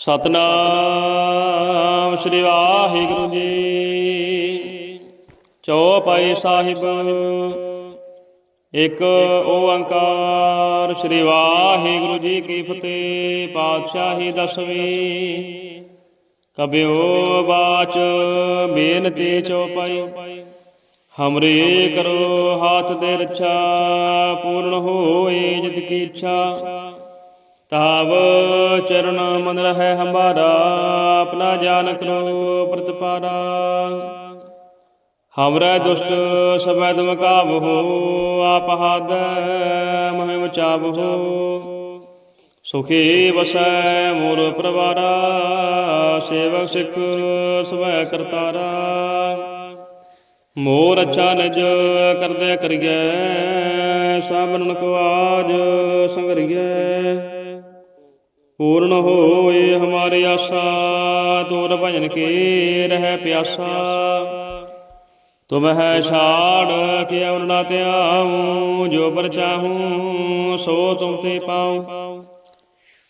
ਸਤਨਾਮ ਸ੍ਰੀ ਵਾਹਿਗੁਰੂ ਜੀ। ਚੌਪਾਈ ਸਾਹਿਬ, ਇੱਕ ਓੰਕਾਰ ਸ੍ਰੀ ਵਾਹਿਗੁਰੂ ਜੀ ਕੀ ਫਤਿਹ, ਪਾਤਸ਼ਾਹੀ ਦਸਵੀਂ। ਕਬਿਓ ਬਾਚ ਬੇਨਤੀ ਚੌਪਾਈ ਹਮਰੇ ਕਰੋ ਹਾਥ ਦੇ ਰੱਛਾ, ਪੂਰਨ ਹੋਏ ਜਿਤ ਕੀ ਇੱਛਾ। ਤਾਵ ਚਰਨ ਮਨ ਰਹਿ ਹਮਾਰਾ ਆਪਣਾ ਜਾਨ ਕਰੋ ਪ੍ਰਤਪਾਰਾ। ਹਮਰੇ ਦੁਸ਼ਟ ਸਬੈ ਤੁਮ ਕਾਬਹੋ ਆਪ ਹਾਦ ਮਹਿ ਚਾਬਹੋ ਸੁਖੀ ਵਸੈ ਮੋਰ ਪਰਵਾਰਾ, ਸੇਵਕ ਸਿੱਖ ਸਵੈ ਕਰਤਾਰਾ। ਮੋਰ ਅੱਛਾ ਨਿਜ ਕਰਦੇ ਕਰੀਏ ਸਾਬਰਨ ਕੋ ਆਜ ਸੰਗਰੀਏ ਪੂਰਨ ਹੋਏ ਹਮਾਰੀ ਆਸਾ ਤੋਰ ਭਜਨ ਕੇ ਰਹਿ ਪਿਆਸਾ। ਤੁਮ ਹੈ ਛਾੜ ਕੇ ਅਵਰ ਨਾ ਧਿਆਉ, ਜੋ ਪਰ ਚਾਹੂੰ, ਸੋ ਤੁਮ ਤੇ ਪਾਉ।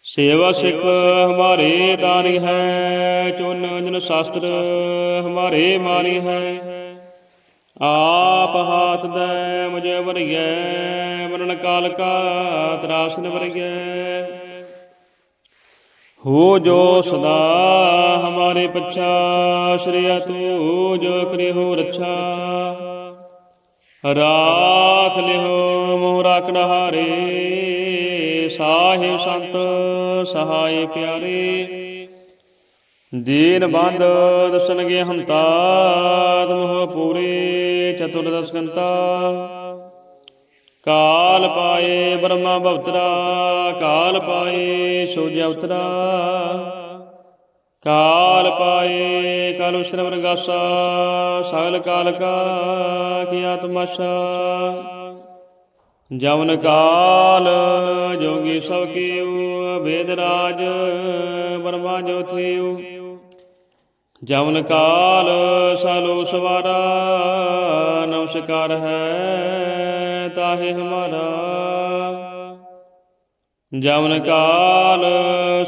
ਸੇਵਾ ਸਿੱਖ ਹਮਾਰੇ ਤਾਰੀ ਹੈ, ਚੁਨ ਜਨ ਸ਼ਾਸਤਰ ਹਮਾਰੇ ਮਾਰੀ ਹੈ। ਆਪ ਹਾਥ ਦੇ ਮੁਝੇ ਵਰਿਐ ਮਰਨ ਕਾਲ ਕਾ ਤਰਾਸ ਨ ਹੋ ਜੋ ਸਦਾ ਹਮਾਰੇ ਪਛਾ ਸ਼੍ਰੀਆ ਤੂ ਜੋ ਕਰੀ ਹੋ ਰੱਛਾ। ਰਾਖ ਲਿਓ ਮੋਹ ਰਾਖਣ ਹਾਰੇ ਸਾਹਿਬ ਸੰਤ ਸਹਾਈ ਪਿਆਰੇ। ਦੀਨ ਬੰਦ ਦਸਨਗੇ ਹੰਤਾ ਤਮਹ ਪੂਰੇ, ਚਤੁਰ ਕਾਲ ਪਾਏ ਬ੍ਰਹਮਾ ਭਵਤਰਾ, ਕਾਲ ਪਾਏ ਸੋਜ ਅਵਤਰਾ ਕਾਲ ਪਾਏ ਕਾਲ ਉਸ਼ਰ ਵਰਗਾਸਾ, ਸਗਲ ਕਾਲ ਕਾ ਕੀਆ ਤਮਾਸ਼ਾ ਜਵਨ ਕਾਲ ਜੋਗੀ ਸਭ ਕੀਉ, ਵੇਦ ਰਾਜ ਬਰਮਾ ਜੋਥੀਉ ਜਵਨ ਕਾਲ ਸਾਲੋ ਸਵਾਰਾ, ਨਮਸਕਾਰ ਹੈ ਤਾਹੇ ਹਮਾਰਾ। ਜਵਨ ਕਾਲ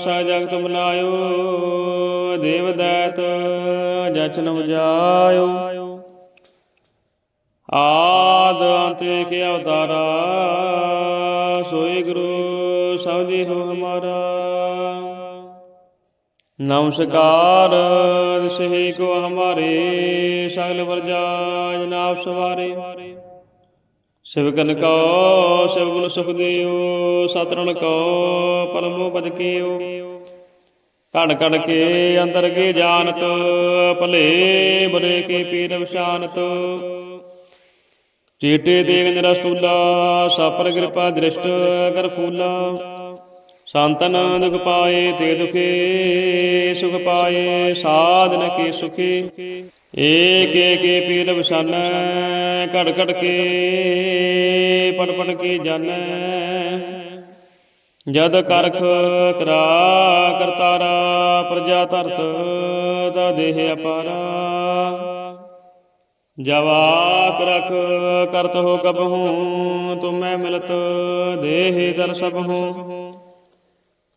ਸਾ ਜਗਤ ਬਨਾਇਓ ਦੇਵ ਦੈਤ ਜਚਨ ਬਜਾਇਓ ਆਦ ਅੰਤ ਕੇ ਅਵਤਾਰਾ ਸੋਈ ਗੁਰੂ ਸਬਦੀ ਹੋ ਹਮਾਰਾ। ਨਮਸਕਾਰ ਸਹੀ ਕੋ ਹਮਾਰੇ, ਸਗਲ ਵਰਜਾ ਜਨਾਬ ਸਵਾਰੇ। ਸਿਵਕਨ ਕੋ ਸਿਵ ਗੁਣ ਸੁਖ ਦਿਓ ਸਤਰਨ ਕੋ ਪਰਮੋ ਪਦ ਕੀਓ। ਕੜ ਕੜ ਕੇ ਅੰਦਰ ਕੇ ਜਾਣਤ, ਭਲੇ ਬੁਰੇ ਕੇ ਪੀਰ ਵਿਸ਼ਾਨਤ ਚੀਟੇ ਦੇਗ ਨਿਰਸਤੂਲਾ ਸਾਪਰ ਕਿਰਪਾ ਦ੍ਰਿਸ਼ਟ ਕਰ ਫੂਲਾ। ਸੰਤਨ ਦੁਖ ਪਾਏ ਤੇ ਦੁਖੇ, ਸੁਖ ਪਾਏ, ਸਾਧਨ ਕੀ ਸੁਖੀ। ਏਕ ਏਕ ਪੀਰ ਵਸਨ ਘੜ ਘੜ ਕੇ ਪੜ ਪੜ ਕੇ ਜਾਣੈ। ਜਦ ਕਰਖ ਕਰਾ ਕਰਤਾਰਾ ਪ੍ਰਜਾ ਧਰਤ ਤਾ ਦੇਹ ਅਪਾਰਾ। ਜਵਾਕ ਰਖ ਕਰਤ ਹੋ ਕਬਹੂ ਤੁਮੈ ਮਿਲਤ ਦੇਹ ਦਰ ਸਭ ਹੂੰ।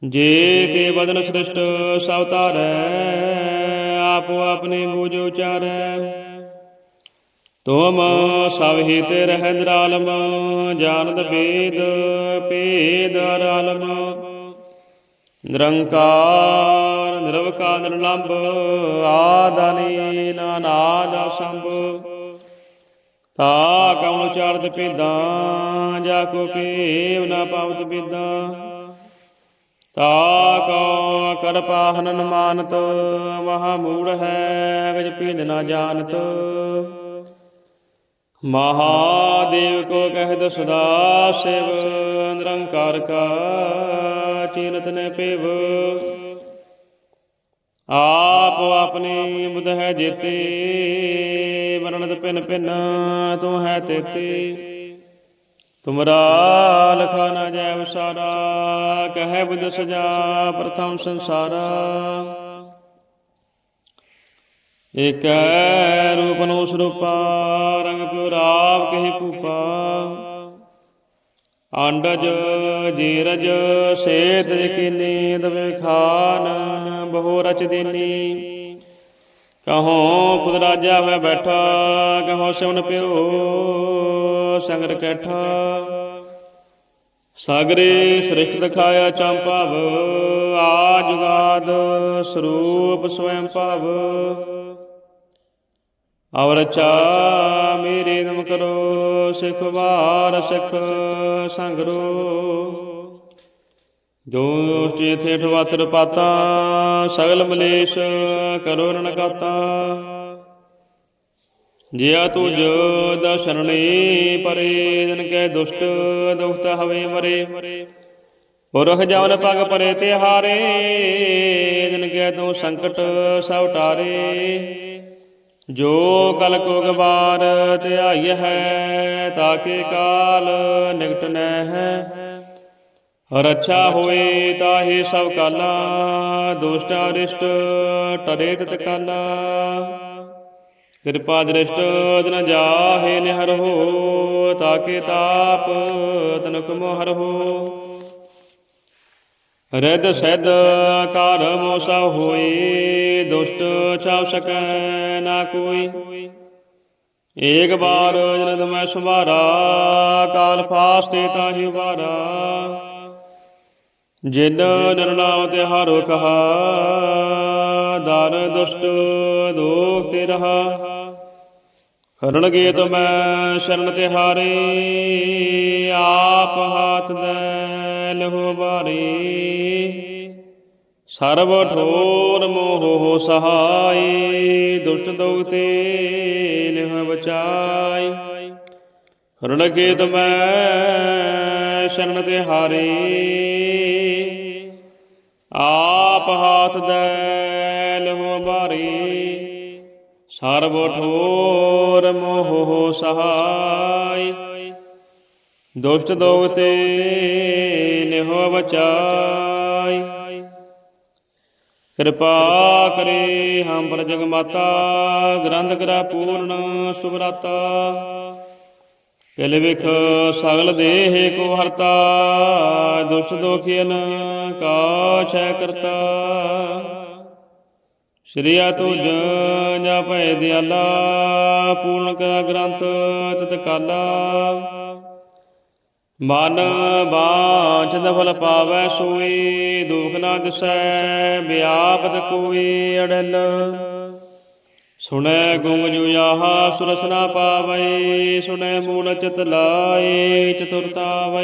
ਜੇ ਤੇ ਬਦਨ ਸ੍ਰਿਸ਼ਟ ਸਭ ਧਾਰੈ ਆਪੋ ਆਪਣੇ ਬੂਝ ਉਚਾਰੈ। ਤੁਮ ਸਭ ਹੀ ਰਹਿ ਨਿਰਾਲਮ ਜਾਣਦ ਭੇਦ ਭੇਦ ਅਰਾਲਮ ਨਿਰੰਕਾਰ, ਨਿਰਵਕਾਰ ਨਿਰਲੰਭ ਆਦਾਨੀ ਨਾਨਾਦ ਸੰਭ ਤਾ ਕਉਣ ਉਚਾਰਤ ਭੇਦਾਂ, ਜਾ ਕੋ ਪੇਵ ਨਾ ਪਾਵਤ ਭੇਦਾਂ। ਤਾ ਕੋ ਕਰ ਪਾਹਨਨ ਮਾਨਤ ਮਹਾ ਮੂੜ ਹੈ, ਗਜ ਭੇਦ ਨਾ ਜਾਣਤ। ਮਹਾਦੇਵ ਕੋ ਕਹਿ ਸਦਾ ਸਿਵ, ਨਿਰੰਕਾਰ ਕਾ ਚੀਨਤ ਨੇ ਪੇਵ। ਆਪ ਆਪਣੀ ਬੁਧ ਹੈ ਜੇਤੇ, ਵਰਣਤ ਪਿਨ ਪਿਨ, ਤੂੰ ਹੈ ਤੇਤੇ। ਤੁਮਰਾ ਲਖਾ ਨਾ ਜੈ ਵਿਸਾਰਾ ਕਹੈ ਬੁਧ ਸਜਾ ਪ੍ਰਥਮ ਸੰਸਾਰਾ। ਏਕੈ ਰੂਪ ਨੂੰ ਸਰੂਪਾ, ਰੰਗ ਪੁਰਾਪ ਕਹੀ ਕੂਪਾ ਆਂਡਜ ਜੀਰਜ, ਸੇਤ ਕੀਨੀ ਦਵੇ ਖਾਨ, ਬਹੁ ਰਚ ਦੇਨੀ। ਕਹੋ ਖੁਦ ਰਾਜਾ ਹੋਇ ਬੈਠਾ, ਕਹੋ ਸਿਵਨ ਪਿਓ ਸੰਗਰ ਕੈਠਾ। ਸਾਗਰੇ ਸ੍ਰਿਸ਼ਟ ਦਿਖਾਇਆ ਚੰਪਾਵ ਆ ਜੁਗਾਦ ਸਰੂਪ ਸਵੈੰ ਭਵ। ਔਰ ਚਾ ਮੇਰੇ ਨਮ ਕਰੋ, ਸਿਖ ਵਾਰ ਸਿਖ ਸੰਗਰੋ। ਜੋ ਚੇਥੇ ਠਵਾਤਰ ਪਾਤਾ, ਸਗਲ ਮਲੇਸ਼ ਕਰੋ ਰਣ ਜਿਆ ਤੁਜ ਦਾ ਸ਼ਰਣੇ ਪਰੇ, ਜਨ ਕੈ ਦੁਸ਼ਟ ਦੁਖਤ ਹਵੇ ਮਰੇ। ਪੁਰਖ ਜਵਨ ਪਗ ਪਰੇ ਤੇ ਹਾਰੇ ਜਨ ਕੈ ਤੂੰ ਸੰਕਟ ਸਭ ਟਾਰੇ। ਜੋ ਕਲ ਕੋ ਗਵਾਰ ਧਿਆਈ ਹੈ, ਤਾਕੇ ਕਾਲ ਨਿਕਟ ਨੈ ਹੈ ਰਛਾ ਹੋਏ ਤਾਹੇ ਸਭ ਕਾਲਾ, ਦੁਸ਼ਟ ਅਰਿਸ਼ਟ ਟਰੇ ਤਤ ਕਾਲਾ। ਕਿਰਪਾ ਦ੍ਰਿਸ਼ਟ ਤਨ ਜਾਹੇ ਨਿਹਰ ਹੋ, ਤਾਕੇ ਤਾਪ ਤਨ ਕੁਮਹਰ ਹੋ। ਰਦ ਸੈਦ ਕਾਰ ਮੋਸਾ ਹੋਏ, ਦੁਸ਼ਟ ਛਾਵ ਸਕੈ ਨਾ ਕੋਈ। ਏਕ ਬਾਰ ਜਨਦ ਮੈਂ ਸੁਮਾਰਾ ਕਾਲ ਫਾਸਤੇ ਤਾਹੀ ਵਾਰਾ। ਜਿਨ ਨਰਨਾਮ ਤੇ ਹਾਰੋ ਕਹਾ ਦਰ ਦੁਸ਼ਟ ਦੋਖ ਤੇ ਰਹਾ। ਕਰਨਗੇ ਤੋ ਮੈਂ ਸ਼ਰਨ ਤੇ ਹਾਰੇ, ਆਪ ਹਾਥ ਦੇ ਲਹੋ ਬਾਰੇ। ਸਰਬ ਠੋਰ ਮੋਹ ਸਹਾਈ, ਦੁਸ਼ਟ ਦੋਖ ਤੇ ਲਹ ਬਚਾਈ। ਕਰਨਗੇ ਤੋ ਮੈਂ ਸ਼ਰਨ ਤੇ ਹਾਰੇ ਆਪ ਹਾਥ ਦੇ ਲਹੋ ਬਾਰੀ, ਸਰਬ ਠੋਰ ਮੋਹ ਸਹਾਈ। ਦੁਸ਼ਟ ਦੋਗ ਤੇ ਲਿਹੋ ਬਚਾਈ। ਕਿਰਪਾ ਕਰੇ ਹਮ ਪਰ ਜਗ ਮਾਤਾ ਗ੍ਰੰਥ ਕਰਾ ਪੂਰਨ ਸੁਭਰਾਤਾ ਕਿਲ ਵਿਖ ਸਗਲ ਦੇਹ ਕੋ ਹਰਤਾ ਦੁਸ਼ ਦੋਖਿਨ ਕਾਛੈ ਕਰਤਾ। ਸ਼੍ਰੀਆ ਤੁਜ ਜਾ ਭੈ ਦਿਆਲਾ, ਪੂਰਨ ਕਾ ਗ੍ਰੰਥ ਤਤ ਕਾਲਾ। ਮਨ ਬਾਛ ਫਲ ਪਾਵੈ ਸੋਈ, ਦੁਖ ਨਾ ਦਿਸੈ, ਵਿਆਪਤ ਕੋਈ ਅੜਲ। ਸੁਣੈ ਗੁੰਗ ਜੁਆਹਾ ਸੁਰਸਨਾ ਪਾਵੈ, ਸੁਣੈ ਮੂਲ ਚਿਤ ਲਾਏ, ਚਤੁਰਤਾ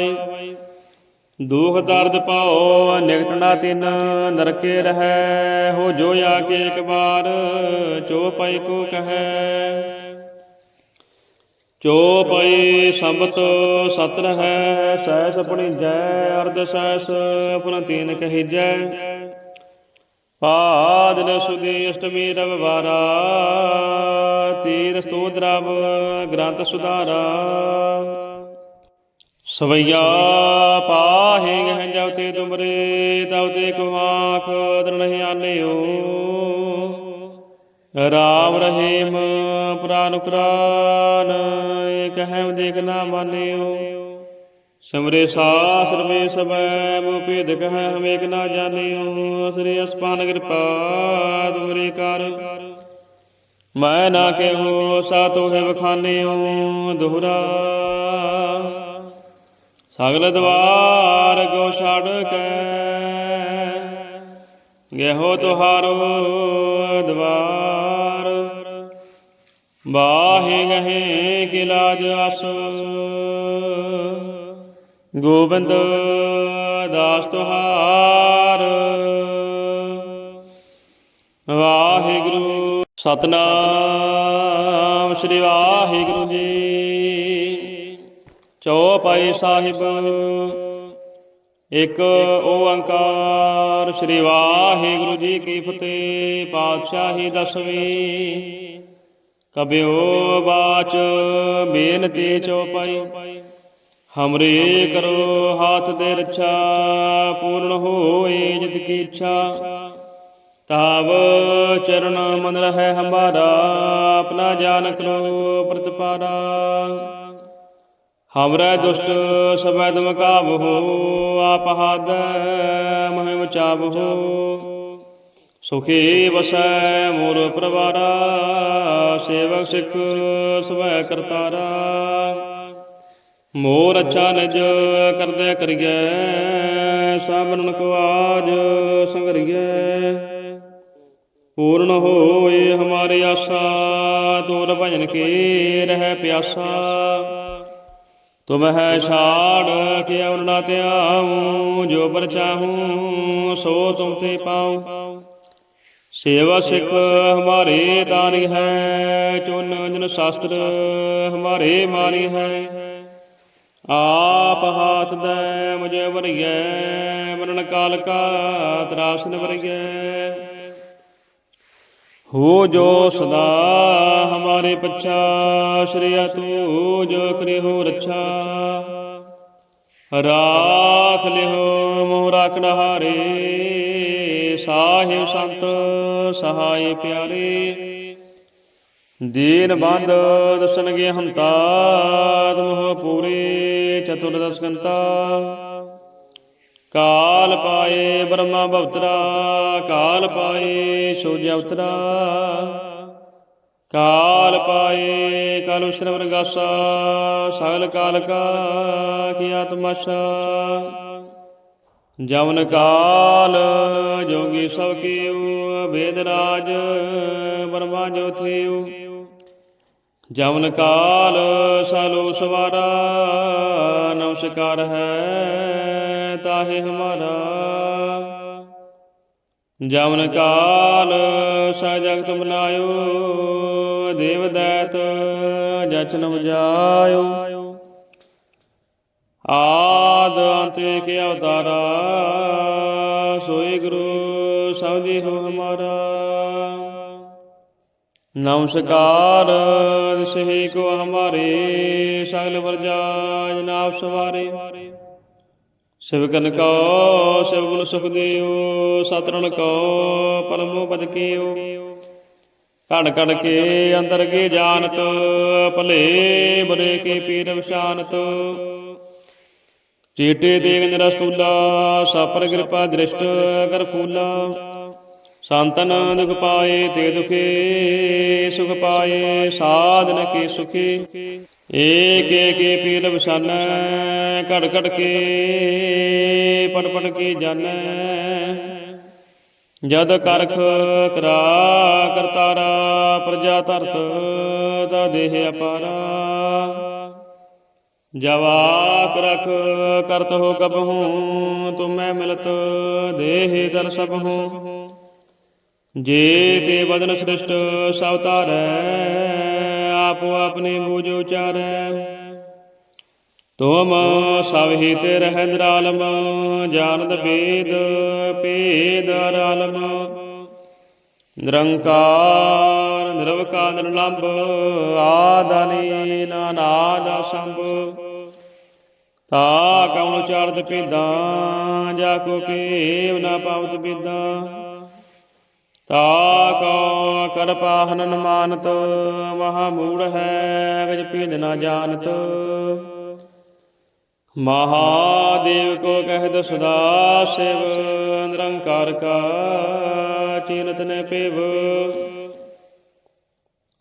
ਦੁਖ ਦਰਦ ਪਾਓ ਨਿਕਟ ਨਾ ਤਿਨ, ਨਰਕੇ ਰਹੈ, ਹੋ ਜੋ ਆ ਕੇ ਇੱਕ ਬਾਰ ਚੋ ਪਈ ਕੋ ਕਹੈ। ਚੋ ਪਈ ਸੰਬਤ ਸਤ ਰਹੈ, ਸਹਿਸ ਆਪਣੀ ਜੈ ਅਰਧ ਸਹਿਸ, ਆਪਣਾ ਤੀਨ ਕਹੀਜੈ। ਪਾਦਨ ਸੁਦੀ ਅਸ਼ਟਮੀ ਰਵਵਾਰਾ ਤੀਰ ਸਤੋਦਰਵ ਗ੍ਰੰਥ ਸੁਧਾਰਾ। ਸਵਈਆ ਪਾਹੇ ਗਹਿ ਜਬ ਤੇ ਤੁਮਰੇ ਤਬ ਤੇ ਕੁਆਖ ਦਰਣਹਿ ਆਨਿਓ। ਰਾਮ ਰਹੀਮ ਪੁਰਾਨ ਕੁਰਾਨ ਏਕ ਹੈ ਦੇਖ ਨਾ ਮਾਨਿਓ। ਸਿਮਰੇ ਸਾਸਰ ਮੇ ਸਬੈ ਮੋ ਭੇਦ ਕਹੈ ਹਮੇਕ ਨਾ ਜਾਣਿਓ ਸ੍ਰੀ ਅਸਪਾਨ ਕਿਰਪਾ ਤੁਮਰੇ ਕਰ। ਮੈਂ ਨਾ ਕਹੋ ਸਾ ਤੋਹਿ ਬਖਾਨਿਓ ਦੋਹਰਾ। ਸਗਲ ਦਵਾਰ ਕੋ ਛੜ ਕੇ, ਗਹਿਓ ਤੁਹਾਰੋ ਦਵਾਰ। ਬਾਹੇ ਗਹੇ ਕਿ ਲਾਜ ਗੋਬਿੰਦ ਦਾਸ ਤੁਹਾਰ। ਵਾਹਿਗੁਰੂ, ਸਤਨਾਮ ਸ੍ਰੀ ਵਾਹਿਗੁਰੂ ਜੀ। ਚੌਪਾਈ ਸਾਹਿਬ, ਇੱਕ ਓੰਕਾਰ ਸ੍ਰੀ ਵਾਹਿਗੁਰੂ ਜੀ ਕੀ ਫਤਿਹ ਪਾਤਸ਼ਾਹੀ ਦਸਵੀਂ। ਕਬਿਓ ਬਾਚ, ਬੇਨਤੀ ਚੌਪਾਈ ਹਮਰੇ ਕਰੋ ਹਾਥ ਦੇ ਰੱਛਾ, ਪੂਰਨ ਹੋਏ ਜਿਤ ਕੀ ਇੱਛਾ। ਤਾਵ ਚਰਨ ਮਨ ਰਹਿ ਹਮਾਰਾ ਆਪਣਾ ਜਾਨ ਕਰੋ ਪ੍ਰਤਪਾਰਾ। ਹਮਰਾ ਦੁਸ਼ਟ ਸਬੈ ਤੁਮ ਕਾਬਹੋ ਆਪ ਹਦ ਮਹਿ ਮਚਾਬਹੋ ਸੁਖੀ ਵਸੈ ਮੋਰ ਪ੍ਰਵਾਰਾ, ਸੇਵਕ ਸਿੱਖ ਸਵੈ ਕਰਤਾਰਾ। ਮੋਰ ਅੱਛਾ ਨਿਜ ਕਰਦਿਆ ਕਰੀਐ ਸਾਬਰਨ ਕੋ ਆਜ ਸੰਗਰੀਐ। ਪੂਰਨ ਹੋਏ ਹਮਾਰੀ ਆਸਾ ਤੋਰ ਭਜਨ ਕੀ ਰਹਿ ਪਿਆਸਾ। ਤੁਮ ਹੈ ਛਾੜ ਕੇ ਅਵਰਣਾ ਧਿਆਉ, ਜੋ ਪਰ ਚਾਹੂੰ ਸੋ ਤੁਮ ਤੇ ਪਾਉ। ਸੇਵਾ ਸਿੱਖ ਹਮਾਰੇ ਤਾਰੀ ਹੈ, ਚੁਨ ਜਨ ਸ਼ਾਸਤਰ ਹਮਾਰੇ ਮਾਰੀ ਹੈ। ਆਪ ਹਾਥ ਦੇ ਮੁਝੇ ਵਰਿਐ ਮਰਨ ਕਾਲ ਕਾ ਤਰਾਸਨ ਵਰਿਐ ਹੋ ਜੋ ਸਦਾ ਹਮਾਰੇ ਪੱਛਾ ਸ਼੍ਰੀਆ ਤੂੰ ਜੋ ਕਰੇ ਹੋ ਰੱਛਾ। ਰਾਖ ਲਿਓ ਮੋਹ ਰਾਖਣ ਹਾਰੇ ਸਾਹਿਬ ਸੰਤ ਸਹਾਈ ਪਿਆਰੇ। ਦੀਨ ਬੰਦ ਦਸਨਗੇ ਹੰਤਾ ਤੁਮਹੁ ਪੂਰੇ ਚਤੁਰ ਕਾਲ ਪਾਏ ਬ੍ਰਹਮਾ ਭਵਤਰਾ, ਕਾਲ ਪਾਏ ਸੋਜਿ ਅਵਤਰਾ ਕਾਲ ਪਾਏ ਕਾਲੁ ਸ਼ਰਵ ਰਗਾਸਾ ਸਗਲ ਕਾਲ ਕਾ ਕੀ ਆਤਮਾਸ਼ਾ ਜਵਨ ਕਾਲ, ਜੋਗੀ ਸਭ ਕੀਉ, ਵੇਦ ਰਾਜ ਬਰਮਾ ਜੋ ਜਵਨ ਕਾਲ, ਸਾਲੋ ਸਵਾਰਾ, ਨਮਸਕਾਰ ਹੈ ਤਾਹੇ ਹਮਾਰਾ। ਜਵਨ ਕਾਲ ਸਾ ਜਗਤ ਬਨਾਇਓ ਦੇਵ ਦੈਤ, ਜਚਨ ਬਜਾਇਓ ਆਦ ਅੰਤ ਕੇ ਅਵਤਾਰਾ, ਸੋਈ ਗੁਰੂ ਸਬਦੀ ਹੋ ਹਮਾਰਾ ਨਮਸਕਾਰ ਦਿਸਹੀ ਕੋ ਹਮਾਰੇ, ਸਗਲ ਵਰਜਾ ਜਨਾਬ ਸਵਾਰੇ। ਸਿਵਕਨ ਕੋ, ਸਿਵ ਗੁਣ ਸੁਖ ਕੋ, ਪਰਮੋ ਪਦ ਕੀਓ ਘੜ ਘੜ ਕੇ ਅੰਦਰ ਕੀ ਜਾਣਤ, ਭਲੇ ਬਰੇ ਕੇ ਪੀਰ ਵਿਸ਼ਾਨਤ ਚੇਟੇ ਦੇਗ ਨਿਰਸਤੂਲਾ ਸਾਪਰ ਕਿਰਪਾ ਦ੍ਰਿਸ਼ਟ ਕਰ ਫੂਲਾ। ਸੰਤਨ ਦੁਖ ਪਾਏ ਤੇ ਦੁਖੇ, ਸੁਖ ਪਾਏ ਸਾਧਨ ਕੇ ਸੁਖੇ। ਏਕ ਏਕ ਪੀਰ ਬਸਨ, ਘੜ ਘੜ ਕੇ ਪੜ ਪੜ ਕੇ ਜਾਣੈ ਜਦ ਕਰਖ ਕਰਾ ਕਰਤਾਰਾ, ਪ੍ਰਜਾ ਧਰਤ ਦਾ ਦੇਹ ਅਪਾਰਾ। ਜਵਾਕ ਰਖ ਕਰਤ ਹੋ ਕਬਹੂ, ਤੁਮੈ ਮਿਲਤ ਦੇਹ ਦਰ ਜੇ ਤੇ ਬਦਨ ਸ੍ਰਿਸ਼ਟ ਸਭ ਧਾਰੈ, ਆਪੋ ਆਪਣੇ ਬੂਝ ਉਚਾਰੈ। ਤੁਮ ਸਭ ਹੀ ਰਹਿ ਨਿਰਾਲਮ, ਜਾਣਦ ਵੇਦ ਭੇਦ ਅਰਾਲਮ। ਨਿਰੰਕਾਰ, ਨਿਰਵਕਾਰ, ਨਿਰਲੰਭ ਆਦਨੀ ਨਾਨਾਦ ਸੰਭ ਤਾ ਕਉਣ ਚਾਰਤ ਪੀਦਾਂ ਜਾ ਕੋ ਪੀਵ ਨਾ ਪਾਵਤ ਪੀਦਾਂ ਤਾ ਕੋ ਕਰ ਪਾਹਨ ਮਾਨਤ ਮਹਾ ਮੂੜ ਹੈ ਗਜ ਪੀਦ ਨਾ ਜਾਣਤ। ਮਹਾਦੇਵ ਕੋ ਕਹਿਤ ਸਦਾ ਸਿਵ, ਨਿਰੰਕਾਰ ਕਾ ਚੀਨਤ ਨੇ ਪਿਵ।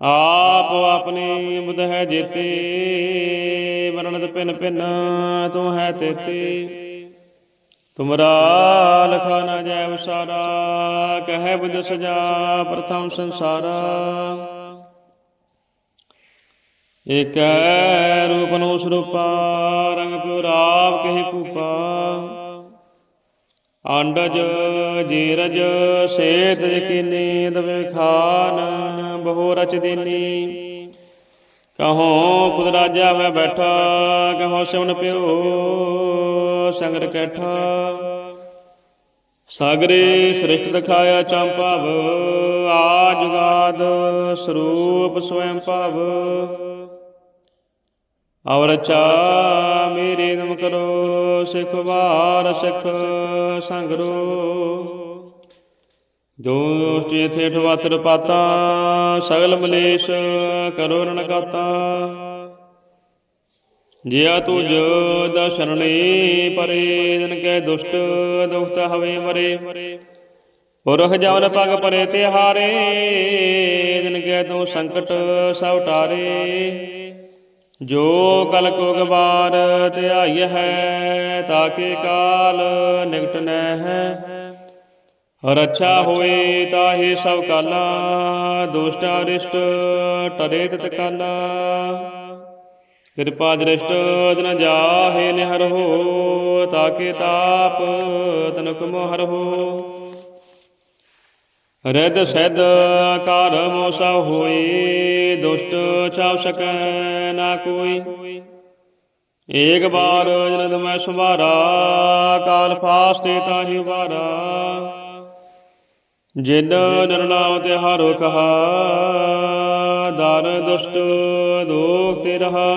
ਆਪ ਆਪਣੀ ਬੁਧ ਹੈ ਜੇਤੇ ਵਰਣਤ ਪਿਨ ਪਿਨ, ਤੂੰ ਹੈ ਤੇਤੇ। ਤੁਮਰਾ ਲਖਾ ਨਾ ਜੈ ਵਿਸਾਰਾ ਕਹੈ ਬੁਧ ਸਜਾ ਪ੍ਰਥਮ ਸੰਸਾਰਾ। ਏਕੈ ਰੂਪ ਨੂੰ ਸਰੂਪਾ, ਰੰਗ ਪਿਉਰਾਵ ਕਹੀ ਕੂਪਾ ਅੰਡਜ, ਜੀਰਜ, ਸੇਤ ਯਕੀਨੀ, ਦਵੇ ਖਾਨ, ਬਹੁ ਰਚ ਦੀਨੀ। ਕਹੋ ਖੁਦ ਰਾਜਾ ਮੈਂ ਬੈਠਾ, ਕਹੋ ਸਿਮਨ ਪਿਓ ਸੰਗਰ ਕੈਠਾ। ਸਾਗਰੇ ਸ੍ਰਿਸ਼ਟ ਦਿਖਾਇਆ ਚੰਪਾਵ ਆ ਜੁਗਾਦ ਸਰੂਪ ਸਵੈੰ ਭਵ। ਔਰ ਚਾ ਮੇਰੇ ਨਮ ਕਰੋ, ਸਿਖ ਵਾਰ ਸਿਖ ਸੰਗਰੋ। ਜੋ ਚੇਥੇ ਠਵਾਤਰ ਪਾਤਾ, ਸਗਲ ਮਲੇਸ਼ ਕਰੋ ਰਣ ਕਾਤਾ ਜਿਆ ਤੁਜ ਦਾ ਸ਼ਰਣੇ ਪਰੇ, ਜਨ ਕੈ ਦੁਸ਼ਟ ਦੁਖਤ ਹਵੇ ਮਰੇ। ਪੁਰਖ ਜਵਨ ਪਗ ਪਰੇ ਤਿਹਾਰੇ ਦਿਨ ਕੈ ਤੂੰ ਸੰਕਟ ਸਭ ਟਾਰੇ ਜੋ ਕਲ ਕੋ ਗਵਾਰ ਧਿਆਈ ਹੈ, ਤਾਕੇ ਕਾਲ ਨਿਕਟ ਨੈ ਹੈ ਰਛਾ ਹੋਏ ਤਾਹੇ ਸਭ ਕਾਲਾ, ਦੁਸ਼ਟਾ ਰਿਸ਼ਟ ਟਰੇ ਤਤ ਕਾਲਾ। ਕਿਰਪਾ ਦ੍ਰਿਸ਼ਟ ਦਿਨ ਜਾਹੇ ਨਿਹਰ ਹੋ, ਤਾਕੇ ਤਾਪ ਤਨੁਕ ਮੋਹਰ ਹੋ। ਰਿਦ ਸਿਧ ਕਰ ਮੋਸਾ ਹੋਏ, ਦੁਸ਼ਟ ਛਾਵ ਸਕੈ ਨਾ ਕੋਈ। ਏਕ ਬਾਰ ਜਨਦ ਮੈਂ ਸੁਮਾਰਾ ਕਾਲ ਫਾਸਤੇ ਤਾਹੀ ਵਾਰਾ ਜਿਨ ਨਰਨਾਮ ਤੇ ਹਾਰੋ ਕਹਾ ਦਰ ਦੁਸ਼ਟ ਦੋਖ ਤੇ ਰਹਾ।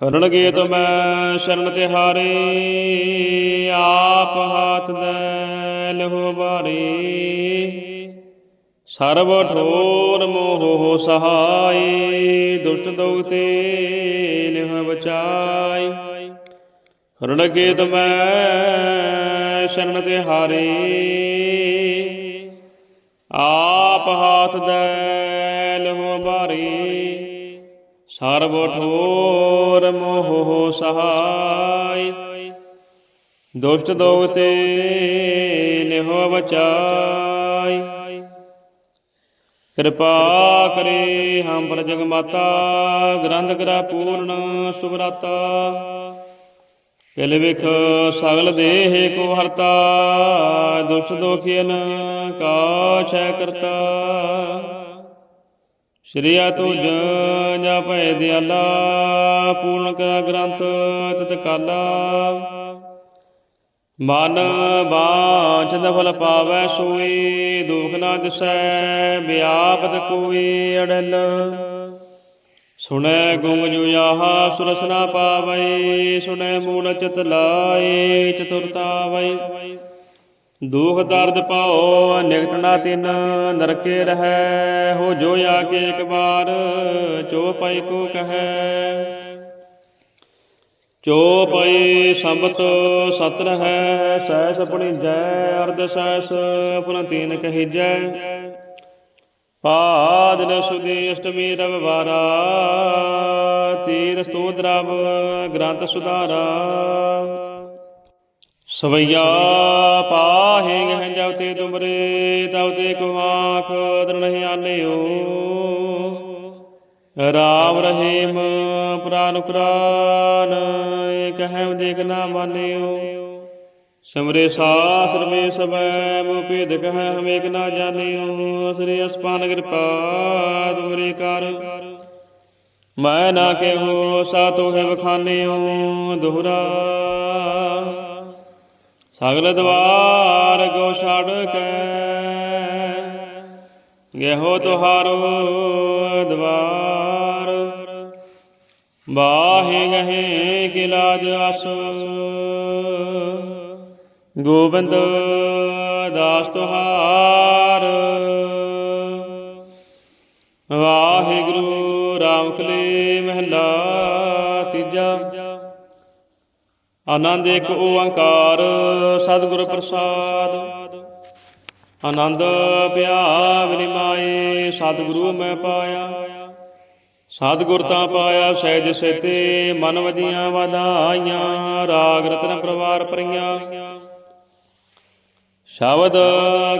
ਕਰਣ ਮੈਂ ਸ਼ਰਨ ਤੇ ਹਾਰੇ, ਆਪ ਹਾਥ ਦੇ ਲਹੋ ਬਾਰੀ। ਸਰਬ ਠੋਰ ਮੋਹ ਸਹਾਈ, ਦੁਸ਼ਟ ਦੋਖ ਤੇ ਲਿਹ ਬਚਾਈ। ਕਰਣ ਮੈਂ ਸ਼ਰਨ ਤੇ ਹਾਰੇ ਆਪ ਹਾਥ ਦੈਲ ਲਹੋ ਬਾਰੀ। ਸਰਬ ਠੋਰ ਮੋਹ ਸਹਾਈ ਦੁਸ਼ਟ ਦੋਗ ਤੇ ਲਿਹੋ ਬਚਾਈ ਕਿਰਪਾ ਕਰੇ ਹਮ ਪਰ ਜਗ ਮਾਤਾ ਗ੍ਰੰਥ ਗਰਾ ਪੂਰਨ ਸੁਭਰਾਤਾ ਪਿਲ ਵਿਖ ਸਗਲ ਦੇਹ ਕੋ ਹਰਤਾ, ਦੁਸ਼ਟ ਦੋਖੀਨ ਕਾ ਛੈ ਕਰਤਾ। ਸ਼੍ਰੀਆ ਤੁਜ ਜਾ ਦਿਆਲਾ, ਪੂਰਨ ਕਾ ਗ੍ਰੰਥ ਤਤ ਕਾਲਾ। ਮਨ ਬਾਝ ਫਲ ਪਾਵੈ ਸੋਈ, ਦੁਖ ਨਾ ਦਿਸੈ, ਵਿਆਪਤ ਕੋਈ ਅੜਲ। ਸੁਣੈ ਗੁੰਗ ਜੁਆਹਾ ਸੁਰਸ ਨਾ ਪਾਵੈ, ਸੁਣੈ ਮੂਲ ਚਿਤ ਲਾਏ, ਚਤੁਰਤਾ ਵੈ। ਦੁਖ ਦਰਦ ਪਾਓ ਨਿਕਟ ਨਾ ਤਿਨ, ਨਰਕੇ ਰਹੈ। ਹੋ ਜੋ ਆ ਕੇ ਇੱਕ ਵਾਰ, ਚੋ ਪਈ ਕੋ ਕਹੈ। ਚੋ ਪਈ ਸੰਬਤ ਸਤ ਰਹੈ, ਸਹਿਸ ਆਪਣੀ ਜੈ, ਅਰਧ ਸਹਿਸ ਆਪਣਾ ਤੀਨ ਕਹੀਜੈ। ਪਾਦਨ ਸੁਦੀ ਅਸ਼ਟਮੀ ਰਵਵਾਰਾ ਤੀਰ ਸਤੋਦਰਵ ਗ੍ਰੰਥ ਸੁਧਾਰਾ। ਸਵਈਆ ਪਾਹੇ ਗਹਿ ਜਬ ਤੇ ਤੁਮਰੇ ਤਬ ਤੇ ਕੋ ਆਖ ਦਰਨਹਿ ਆਨਿਓ। ਰਾਮ ਰਹੀਮ ਪੁਰਾਨ ਕੁਰਾਨ ਏਕ ਹੈ ਦੇਖ ਨਾ ਮਾਨਿਓ। ਸਮਰੇ ਸਾਸਰ ਮੇ ਸਬੈ ਮੋ ਭੇਦ ਕਹੈ ਹਮੇਕ ਨਾ ਜਾਣਿਓ। ਸ੍ਰੀ ਅਸਪਾਨ ਕਿਰਪਾ ਤੁਮਰੇ ਕਰ। ਮੈਂ ਨਾ ਕਹੋ ਸਾ ਤੋਹਿ ਵਖਾਨਿਓ, ਦੁਹਰਾ। ਸਗਲ ਦਵਾਰ ਕੋ ਛੜ ਕੇ। ਗਹਿਓ ਤੁਹਾਰੋ ਦਵਾਰ। ਬਾਹੇ ਗਹੇ ਕਿ ਅਸ ਗੋਬਿੰਦ ਦਾਸ ਤੁਹਾਰ। ਵਾਹਿਗੁਰੂ ਰਾਮ ਕਲੇ ਮਹਲਾ। ਆਨੰਦ ਇੱਕ ਓੰਕਾਰ, ਸਤਿਗੁਰ ਪ੍ਰਸਾਦ। ਆਨੰਦ ਪਿਆ ਵਿਨਿਮਾਏ ਸਤਿਗੁਰੂ ਮੈਂ ਪਾਇਆ। ਸਤਿਗੁਰ ਤਾਂ ਪਾਇਆ ਸਹਿਜ ਸੇਤੇ, ਮਨ ਵਜੀਆਂ ਵਧਾਈਆਂ, ਰਾਗ ਰਤਨ ਪ੍ਰਵਾਰ ਪਰੀਆਂ। ਸ਼ਬਦ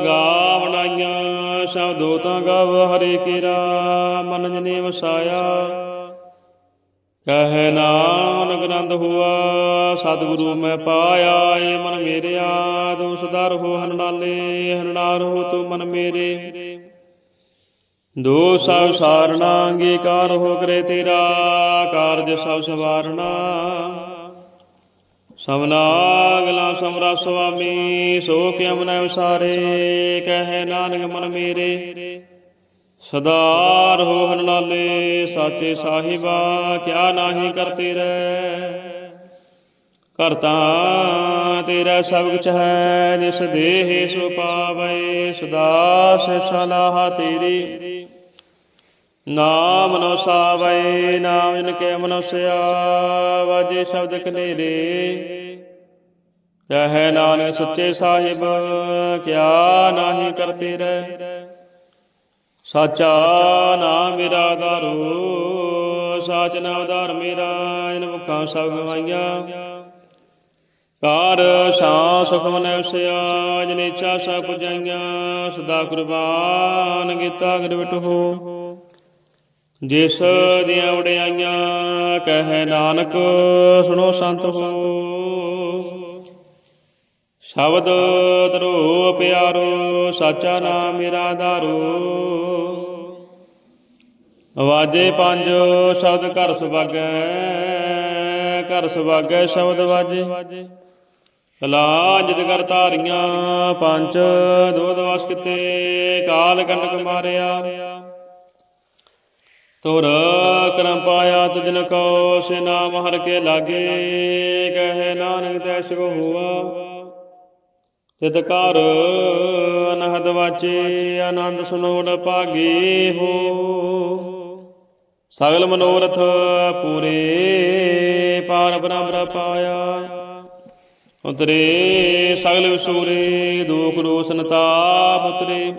ਗਾਵਣਾਈਆਂ ਸ਼ਬਦੋ ਤਾਂ ਗਾਵ ਹਰੇ ਕੇਰਾ, ਮਨ ਜਨੇ ਵਸਾਇਆ। ਕਹੈ ਨਾਨਕ ਆਨੰਦ ਹੁਆ, ਸਤਿਗੁਰੂ ਮੈਂ ਪਾਇਆ ਏ ਮਨ ਮੇਰਿਆ, ਤੂੰ ਸਦਾ ਰਹੋ ਹਰਨਾਲੇ ਹਰਨਾ ਤੂੰ ਮਨ ਮੇਰੇ। ਦੋ ਸਭ ਸਾਰਣਾ ਅੰਗੀਕਾਰ ਹੋ ਕਰੇ ਤੇਰਾ, ਕਾਰਜ ਸਭ ਸਵਾਰਣਾ ਸਭਨਾ ਗਲਾ ਸਮਰਾ ਸੁਆਮੀ ਸੋ ਕਿਆ ਮਨੈ ਵਿਸਾਰੇ ਕਹੈ ਨਾਨਕ ਮਨ ਮੇਰੇ। ਸਦਾ ਰਹੋ ਹਰਨਾਲੇ ਸਾਚੇ ਸਾਹਿਬਾ, ਕਿਆ ਨਾਹੀ ਕਰਤੇ ਰਹਿ ਕਰਤਾ ਤੇਰਾ ਸਭ ਕੁਛ ਹੈ, ਜਿਸ ਦੇਹ ਸੋ ਪਾਵੇ, ਸਦਾ ਸੇ ਸਲਾਹ ਤੇਰੀ। ਨਾਮ ਨੋ ਸਾਵੇ ਨਾਮ ਜਨ ਕੇ ਮਨੁਸਿਆ, ਵਾਜੇ ਸ਼ਬਦ ਕਨੇਰੇ। ਕਹੈ ਨਾਨਕ ਸੱਚੇ ਸਾਹਿਬ, ਕਿਆ ਨਾਹੀ ਕਰਤੇ ਰਹਿ ਸਾਚਾ ਨਾਮ ਮੇਰਾ ਆਧਾਰੋ ਸਾਚ ਨਾਮ ਆਧਾਰ ਮੇਰਾ, ਇਨ ਮੁਖਾਂ ਸਭ ਗਵਾਈਆਂ। ਕਾਰ ਸਾ ਸੁਖ ਮਨੈ ਉਸਿਆ, ਜਨ ਇੱਛਾ ਸਾ ਪੁਜਾਈਆਂ, ਸਦਾ ਕੁਰਬਾਨ ਕੀਤਾ ਅਗਰ ਵਿਟੋ ਜਿਸ ਦੀਆਂ ਵਡਿਆਈਆਂ, ਕਹੈ ਨਾਨਕ, ਸੁਣੋ ਸੰਤ ਹੋ। ਸ਼ਬਦ ਧਰੋ ਪਿਆਰੋ, ਸਾਚਾ ਨਾਮ ਮੇਰਾ ਆਧਾਰੋ ਵਾਜੇ ਪੰਜ, ਸ਼ਬਦ ਘਰ ਸੁਭਾਗੈ ਘਰ ਸੁਭਾਗੈ ਸ਼ਬਦ ਵਾਜੇ। ਕਲਾ ਜਿਤ ਕਰ ਧਾਰੀਆਂ, ਪੰਜ ਦੋਧ ਵਸ ਕਿਤੇ, ਕਾਲ ਕੰਡਕ ਮਾਰਿਆ। ਤੁਰ ਕਰਮ ਪਾਇਆ ਤੁਜਨ ਕੋ ਸੇ ਨਾਮ ਹਰ ਕੇ ਲਾਗੇ, ਕਹੇ ਨਾਨਕ ਤੈ ਸੁਖ ਹੋਆ। ਤਿਤ ਕਰ ਅਨਹਦ ਵਾਚੇ, ਆਨੰਦ ਸੁਨੋੜ ਭਾਗੇ ਹੋ। ਸਗਲ ਮਨੋਰਥ ਪੂਰੇ ਪਾਰ ਬ੍ਰਹਮ ਪਾਇਆ। ਉਤਰੇ ਸਗਲ ਵਿਸੂਰੇ, ਦੁਖ ਰੋਸਨ ਤਾਪ ਉਤਰੇ।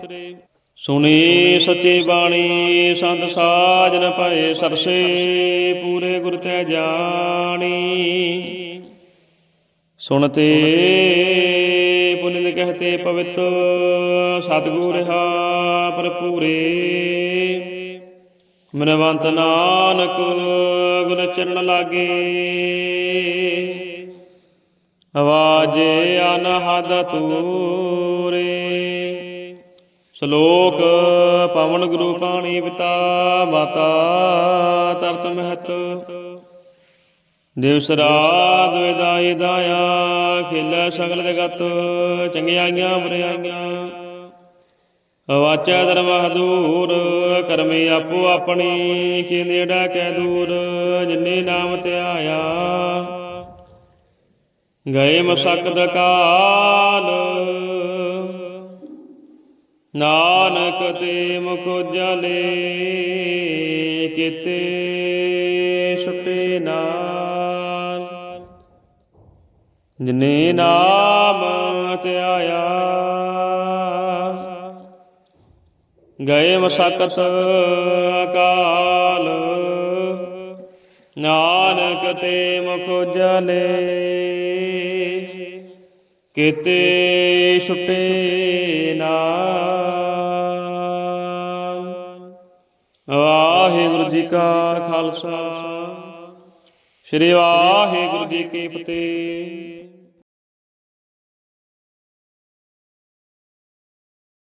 ਸੁਣੀ ਸੱਚੀ ਬਾਣੀ, ਸੰਤ ਸਾਜਨ ਭਏ ਸਰਸੇ, ਪੂਰੇ ਗੁਰ ਤੈ ਜਾਣੀ। ਸੁਣਤੇ ਪੁਨਿਤ ਕਹਤੇ ਪਵਿੱਤ ਸਤਿਗੁਰ ਰਹਾ ਭਰਪੂਰੇ। ਮਨਵੰਤ ਨਾਨਕ ਗੁਰ ਚਰਨ ਲਾਗੇ। ਆਵਾਜ ਅਨਹਦ ਤੂਰੇ। ਸ਼ਲੋਕ ਪਵਨ ਗੁਰੂ ਪਾਣੀ ਪਿਤਾ ਮਾਤਾ ਤਰਤ ਮਹਤ। ਦਿਵਸ ਰਾਤ ਵਿਦਾਈ ਦਾਇਆ, ਖੇਲੇ ਸਗਲ ਜਗਤ ਚੰਗਿਆਈਆਂ ਬੁਰਾਈਆਂ ਵਾਚਾ ਧਰਮ ਹਦੂਰ ਕਰਮੀ ਆਪੋ ਆਪਣੀ ਕੀ ਨੇੜਾ ਕੈ ਦੂਰ, ਜਿਨੇ ਨਾਮ ਧਿਆਇਆ। ਗਏ ਮਸਕਦ ਕਾਲ, ਨਾਨਕ ਤੇ ਮੁਖ ਜਲੇ ਕਿਤੇ, ਛੁਟੇ ਨਾ ਜਿਨੇ ਨਾਮ ਧਿਆਇਆ ਗਏ ਮਸਕਤ ਕਾਲ ਨਾਨਕ ਤੇ ਮੁਖ ਜਲੇ ਕਿਤੇ ਛੁਪੇ ਨਾ। ਵਾਹਿਗੁਰੂ ਜੀ ਕਾ ਖਾਲਸਾ। ਸ੍ਰੀ ਵਾਹਿਗੁਰੂ ਜੀ ਕੀ ਫਤਿਹ।